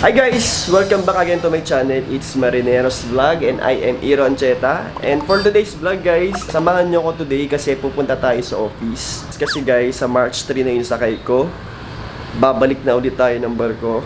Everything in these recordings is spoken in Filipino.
Hi guys! Welcome back again to my channel. It's Marineros Vlog and I am Iro Ancheta. And for today's vlog guys, samahan nyo ko today kasi pupunta tayo sa office. Kasi guys, sa March 3 na yung sakay ko. Babalik na ulit tayo ng barko.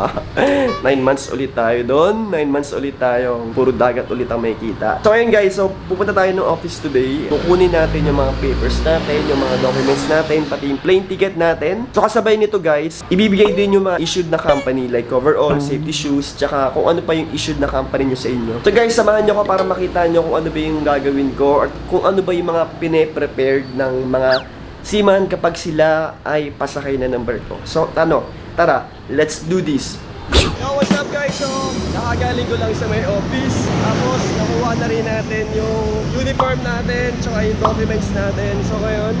9 months ulit tayo doon. 9 months ulit tayo. Puro dagat ulit ang makikita. So ayun guys, so pupunta tayo ng office today. Kukunin natin yung mga papers natin, yung mga documents natin, pati yung plane ticket natin. So kasabay nito guys, ibibigay din yung mga issued na company like overall, safety shoes, tsaka kung ano pa yung issued na company nyo sa inyo. So guys, samahan nyo ko para makita nyo kung ano ba yung gagawin ko or kung ano ba yung mga pine-prepared ng mga seaman kapag sila ay pasakay na ng barko. So, ano, tara, let's do this. Yo, what's up guys? So, nakagaling ko lang sa may office. Tapos, nakuha na rin natin yung uniform natin, tsaka yung documents natin. So, ngayon,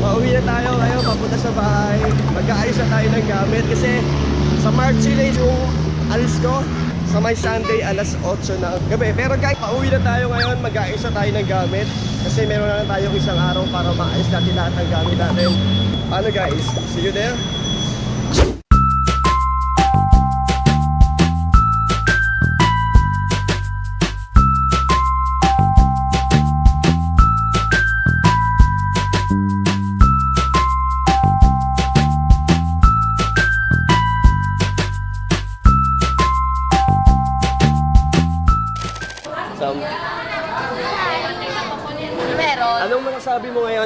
pauwi na tayo ngayon, papunta sa bahay. Mag-aayos na tayo ng gamit kasi sa March yun yung alis ko sa may Sunday alas 8 na gabi. Pero guys, pauwi na tayo ngayon, mag-aayos tayo ng gamit. Kasi meron na lang tayong isang araw para maayos natin lahat ng gamit natin. Paano guys? See you there?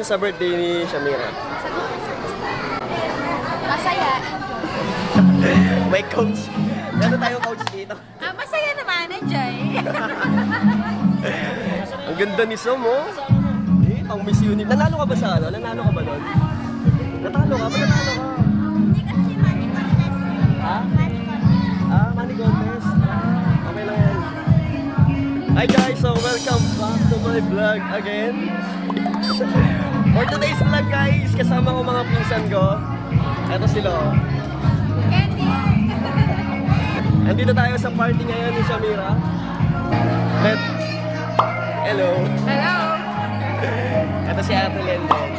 Sa birthday ni Shamira? Masaya. May coach. Meron tayong coach dito. Ah, masaya naman. Enjoy. Ang ganda ni Sam, oh. Eh, pang Miss Universe. Nanalo ka ba sa ano? Nanalo ka ba doon? Natalo ka? Ba't natalo ka? Ha? Ah, money contest. Ah, okay lang yan. Hi guys, so welcome back to my vlog again. For today's vlog guys, kasama ko mga pinsan ko. Eto sila. oh. Candy. Andito tayo sa party ngayon ni Shamira. Let Hello. Hello. Ito si Ate Lenden.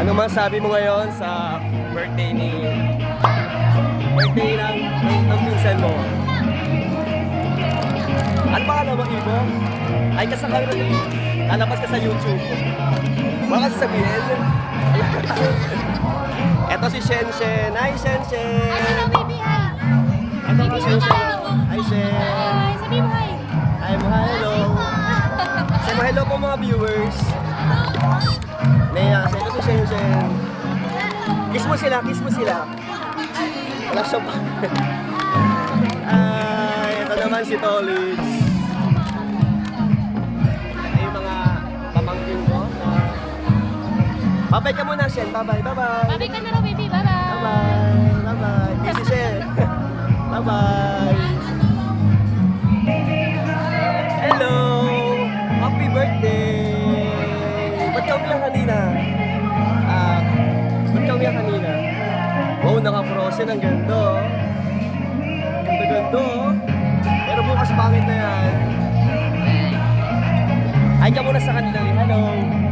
Ano masabi mo ngayon sa birthday ni birthday ng, ng, pinsan mo? Ano pa mo, Ibo? Ay, kasakal na din. Lalabas ka sa YouTube. Baka sasabihin. Ito si Shen Shen. Hi, Shen Shen. Hello, baby. Hi. Ito ka, Baby, Shen hi. Shen. Hi, Shen. Hi. Sabi mo hi. Hi, mo. Hello. Say mo hello po mga viewers. Naya, ito si Shen Shen. Kiss mo sila, kiss mo sila. Wala siya pa. Ay, ito naman si Tolits. Babay ka muna, Shen. Bye-bye, bye-bye. Babay ka na raw, baby. Bye-bye. Bye-bye. Bye-bye. Busy Shen. Bye-bye. Hello! Happy birthday! Ba't ka umiyak kanina? Ah, ba't ka umiyak kanina? Wow, naka-frozen. Ang ganda, oh. Ganda-ganda, oh. Pero bukas pangit na yan. Ay ka muna sa kanila. eh. Hello!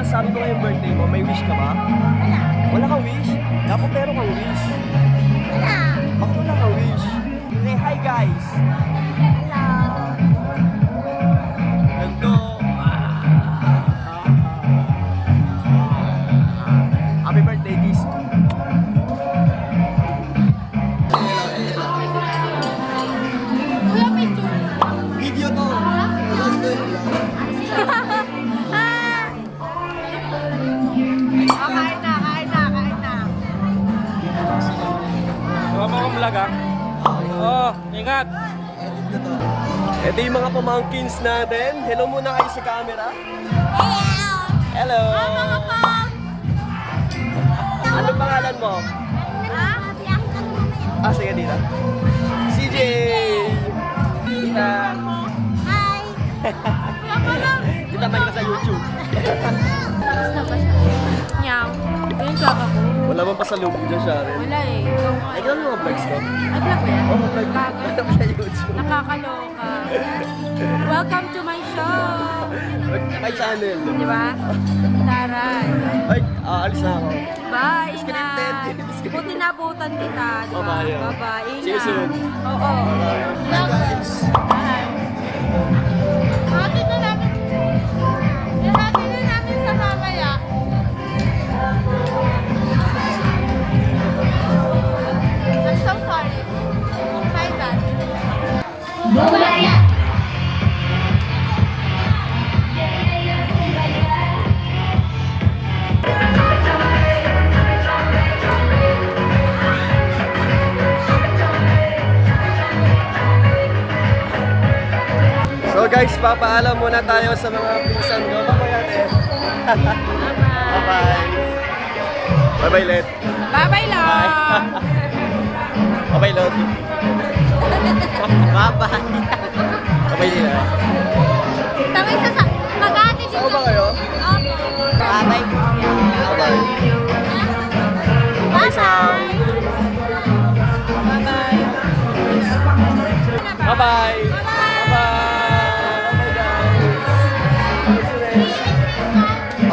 Ba sabi mo ngayong birthday mo? May wish ka ba? Wala. Wala kang wish? Dapat meron kang wish. Wala. Bakit wala kang wish? Say hi guys! Vlog ah. Oh, ingat. Ito yung mga pamangkins natin. Hello muna kayo sa camera. Hello! Ano pangalan mo? Ah, sige dito. CJ! Kita! Hi! Kita man kita sa YouTube. Tapos na ba siya? Nyaw. Ayun siya ako. Wala bang pasalubong dyan, Sharon? Wala eh. Ikaw nga. Ganun mga vlogs ko. Ay, vlog ba yan? Oo, vlog. Gago. Sa YouTube. Nakakaloka. Welcome to my show. Kay channel. Di ba? Taray. Ay, Ah, alis na ako. Bye, Scripted. ingat. Buti nabutan kita, di ba? Bye-bye. Bye-bye, ingat. See you soon. Oo. Bye, guys. Guys, papaalam muna tayo sa mga pinsan ko. Bye-bye. Bye-bye. Bye-bye, Let. Bye-bye lang. Bye-bye, Lot. Bye-bye. Bye-bye nila. Tama isa sa... Mag-ate Saan ba kayo? Bye-bye. Bye-bye. Bye-bye. Bye-bye. Bye-bye. Bye-bye,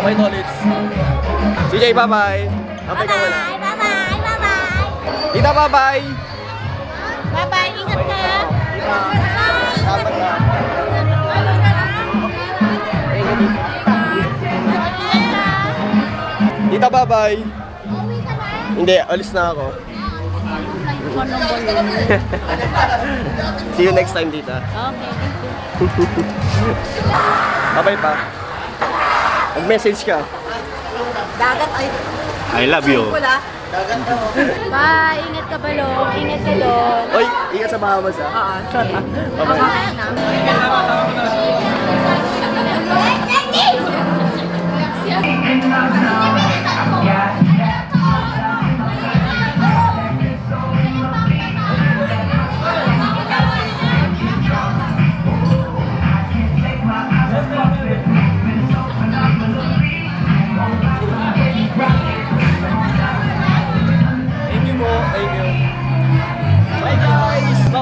Bye-bye, Tolits. CJ, bye-bye. Bye-bye. Bye-bye. Bye-bye. Tita, bye-bye. Bye-bye. Ingat ka. Salamat na. Tita, bye-bye. Hindi, alis na ako. See you next time, tita. Okay, Bye-bye pa. Mag-message ka. Dagat ay... I love you. Bye! Ingat ka balong. Ingat ka doon. Oy, ingat sa Bahamas ah. Oo, sorry. Bye-bye. Okay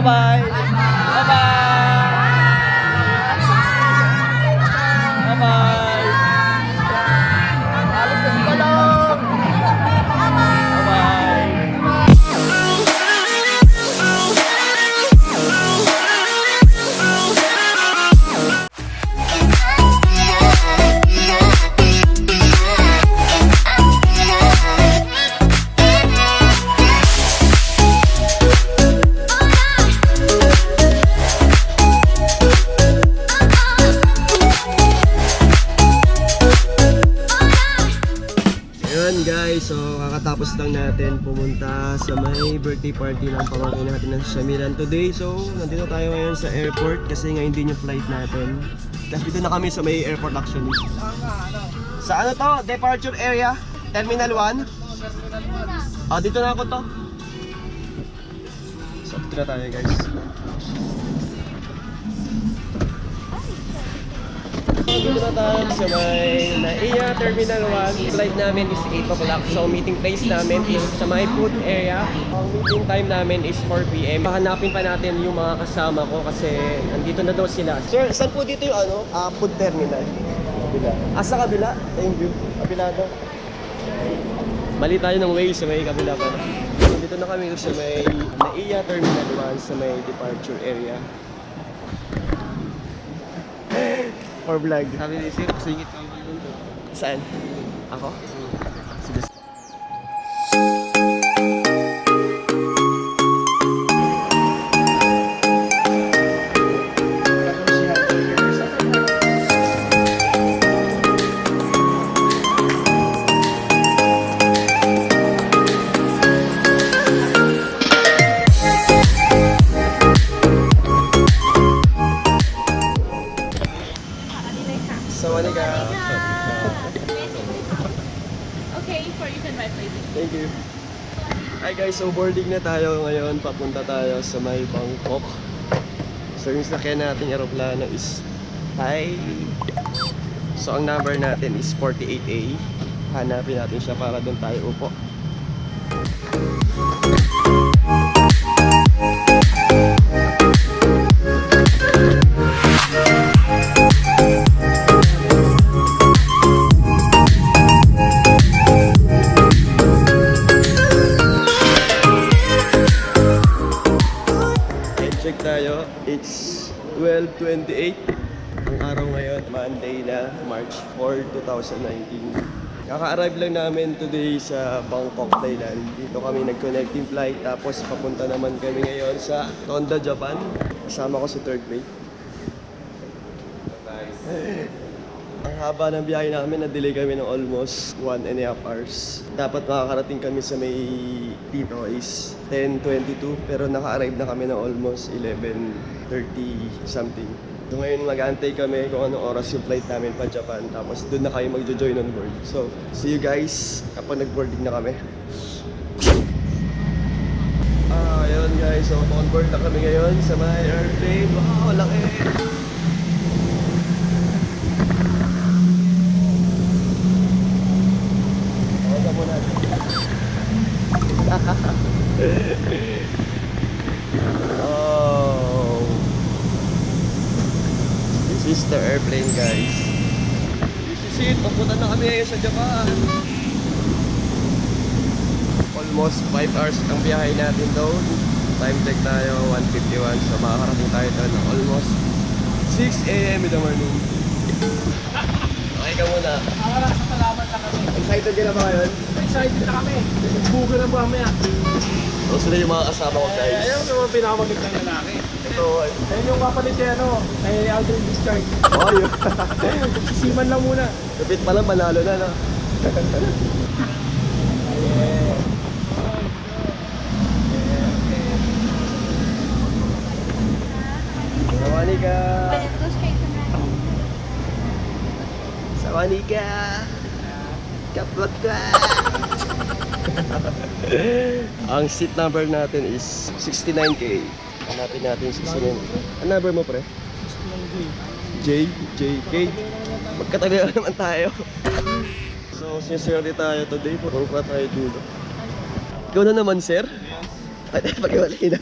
guys. Bye-bye. Natin pumunta sa may birthday party ng pamangkin natin ng Shamiran today. So, nandito tayo ngayon sa airport kasi ngayon din yung flight natin. Tapos dito na kami sa may airport actually. Sa ano to? Departure area? Terminal 1? Ah, dito na ako to. So, dito na tayo guys. Dito na tayo sa may NAIA Terminal 1. Flight namin is 8 o'clock. So meeting place namin is sa may food area. Ang meeting time namin is 4 p.m. Hanapin pa natin yung mga kasama ko kasi nandito na daw sila. Sir, saan po dito yung ano? Ah, food terminal. Kabila. Ah, sa kabila? Thank you. Kabila daw. Mali tayo ng way sa may kabila pa. Dito na kami sa may NAIA Terminal 1 sa may departure area. For vlog. Sabi ni Sir, singit ka? Saan? Ako? Guys, so boarding na tayo ngayon. Papunta tayo sa may Bangkok. So yung sakyan natin aeroplano is Thai. So ang number natin is 48A. Hanapin natin siya para doon tayo upo. 2019. Kaka-arrive lang namin today sa Bangkok, Thailand. Dito kami nag-connecting flight. Tapos papunta naman kami ngayon sa Tonda, Japan. Kasama ko si third mate. Ang haba ng biyahe namin, na-delay kami ng almost one and a half hours. Dapat makakarating kami sa may dito is 10.22 pero naka-arrive na kami ng almost 11.30 something. So ngayon mag-aantay kami kung anong oras yung flight namin pa Japan tapos doon na kayo magjo-join on board. So, see you guys kapag nag-boarding na kami. Ah, ayun guys. So, on board na kami ngayon sa may airplane. Wow, laki! Tawagan mo natin. The airplane, guys. This is it. Papunta na kami ngayon sa Japan. Almost 5 hours ang biyahe natin doon. Time check tayo, 1.51. So makakarating tayo doon ng almost 6 a.m. in the morning. Okay ka muna. Salamat na kami. Excited ka na ba ngayon? Excited na kami. Buga na ba mamaya? So sila yung mga kasama ko guys. Ayun yung pinakamagandang lalaki. Ito, Ayun yung kapalit ni ano, kay Aldrin Discharge. oh yun. Sisiman lang muna. Kapit pa lang, manalo na no. Sawani ka! Sawani ka! Kaplot ka! Ang seat number natin is 69K. Hanapin natin yung 69K. Ang number mo pre? J, J, K. Magkatagal naman tayo. So, sincere tayo today. Puro pa tayo dulo. Ikaw na naman, sir? Ay, pag-iwalay na.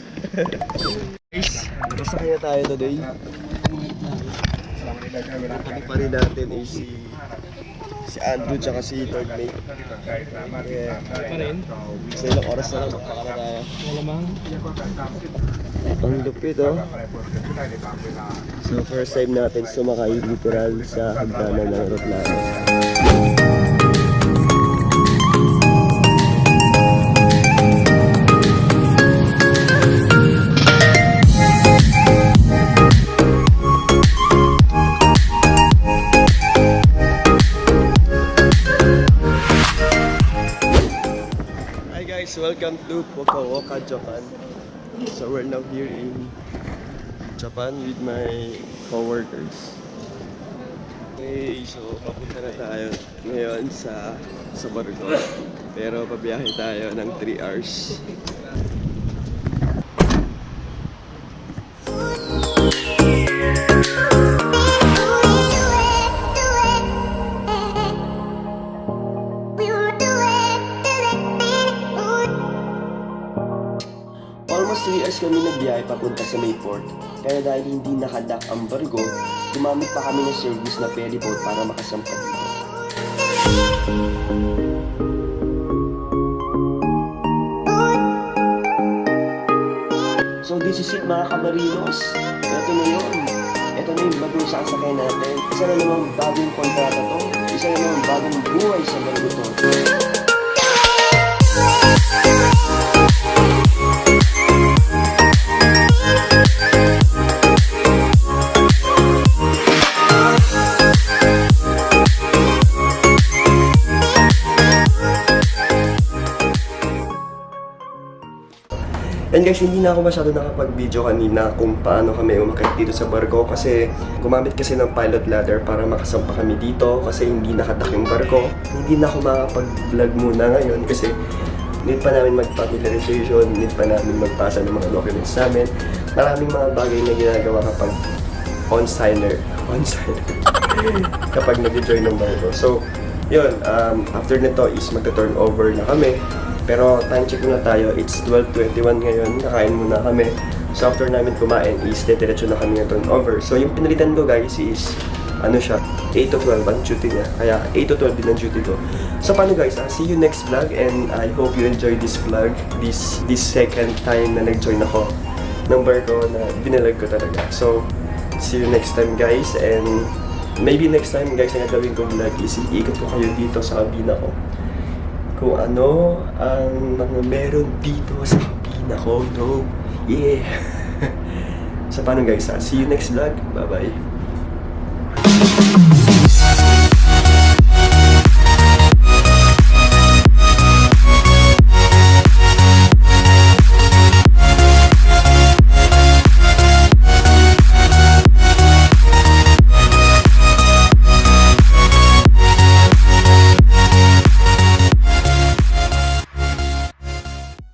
Guys, nasakay na tayo today. Ano pa rin natin is si si Andrew tsaka si third mate. Yeah. Pa rin. Sa ilang oras na lang makakara tayo. Malamang. Ang lupit oh. So first time natin sumakay literal sa hagdanan ng aeroplano. Hi guys, welcome to Fukuoka, Japan. So we're now here in Japan with my coworkers. Okay, so papunta na tayo ngayon sa sa barko. Pero pabiyahe tayo ng 3 hours. Nagbiyahe papunta sa Mayport. Kaya dahil hindi nakadak ang barko, gumamit pa kami ng service na ferryboat para makasampa dito. So this is it mga kamarinos. Ito na yun. Ito na yung bagong sasakay natin. Isa na namang bagong kontrata to. Isa na namang bagong buhay sa barko to. And guys, hindi na ako masyado nakapag-video kanina kung paano kami umakit dito sa barko kasi gumamit kasi ng pilot ladder para makasampa kami dito kasi hindi nakatak yung barko. Hindi na ako makapag-vlog muna ngayon kasi need pa namin mag-familiarization, need pa namin magpasa ng mga documents namin. Maraming mga bagay na ginagawa kapag on-signer. On-signer. kapag nag-join ng barko. So, yun, um, after nito is magta-turn over na kami. Pero time check muna tayo, it's 12.21 ngayon, nakain muna kami. So after namin kumain is dediretso na kami ng turnover. So yung pinalitan ko guys is, ano siya, 8 to 12 ang duty niya. Kaya 8 to 12 din ang duty ko. So paano guys, uh, see you next vlog and I hope you enjoy this vlog, this this second time na nag-join ako. number ko na binalag ko talaga. So, see you next time guys and maybe next time guys ang gagawin ko vlog is iikot ko kayo dito sa kabina ko. Kung ano ang mga meron dito sa no? Yeah! so paano guys ha? See you next vlog. Bye-bye.